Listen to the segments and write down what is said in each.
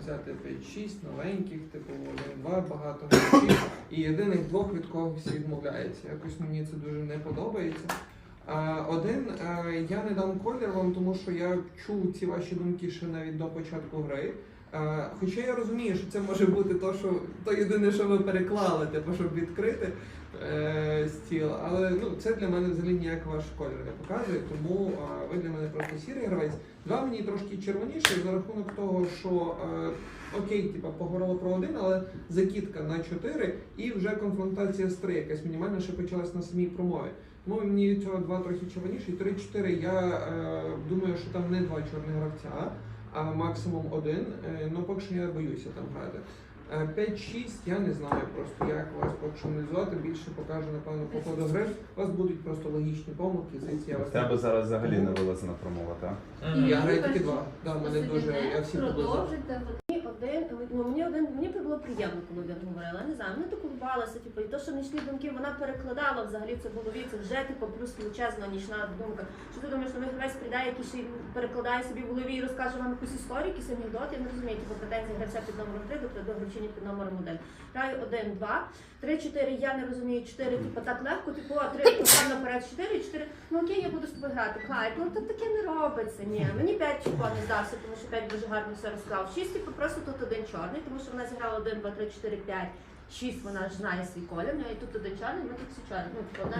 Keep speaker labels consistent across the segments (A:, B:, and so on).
A: взяти 5-6 новеньких, типу 1-2, багато гравців, і єдиних двох від когось відмовляється. Якось мені це дуже не подобається. Один, е, я не дам колір вам, тому що я чув ці ваші думки ще навіть до початку гри. Е, Хоча я розумію, що це може бути то, що то єдине, що ви переклали, типу, щоб відкрити е, стіл. Але ну, це для мене взагалі ніяк ваш колір не показує, тому е, ви для мене просто сірий гравець. Два мені трошки червоніший за рахунок того, що е, окей, типа поговорили про один, але закидка на 4 і вже конфронтація з 3, якась мінімальна ще почалась на самій промові. Тому мені від цього два трохи червоніші. 3-4 я е, думаю, що там не два чорних гравця, а максимум один. Е, ну поки що я боюся там грати. Е, 5-6 я не знаю просто як вас проаналізувати. Більше покажу, напевно, по ходу гри. У вас будуть просто логічні помилки, звідси я вас...
B: У тебе зараз взагалі не вилазена промова, так?
A: і я граю тільки два. Да, мене дуже я всі поблизу.
C: продовжуйте. Мені один, ну мені один, мені було приємно, коли він говорила. Не знаю, мене так улыбалася, типу, і то, що нічні думки, вона перекладала взагалі це в голові, це вже типу плюс величезна нічна думка. Що ти думаєш, що гравець прийде, який ще перекладає собі в голові і розкаже вам якусь історію, якийсь анекдот, я не розумію, типу претензії гравця під номером 3 до, гравчині під номером 1. Граю 1, 2, 3, 4, я не розумію, 4, типу, так легко, типу, а 3, там наперед 4, 4, ну окей, я буду з тобою грати, хайп, ну то таке не робиться, ні. Мені 5 чого не здався, тому що 5 дуже гарно все розклав. 6, типу, просто тут один чорний, тому що вона зіграла 1, 2, 3, 4, 5, 6, вона ж знає свій колір, ну і тут один чорний, ми тут всі чорні. Ну, типу, вона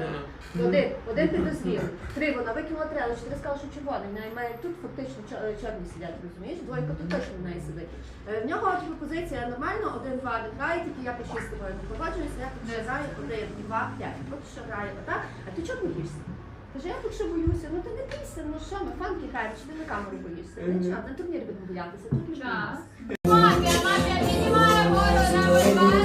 C: один, один підозрів, три вона викинула три, але чотири сказала, що червоний. В неї має тут фактично чо- е, чорні сидять, розумієш? Двойка тут точно в неї сидить. Е, В нього типу, позиція нормально, один, два не грає, тільки я по шість тобою не погоджуюся, я тут ще граю один, два, п'ять. Поки що граю отак, а ти чого боїшся? Каже, я поки що боюся, ну ти не бійся, ну що ми, фанки граємо, чи ти на камеру боїшся?
A: Мгм.
C: Нічого, на турнірі будемо боятися, тут не боїмося.
D: Мафія, мафія піднімає гору на вибарі, проводить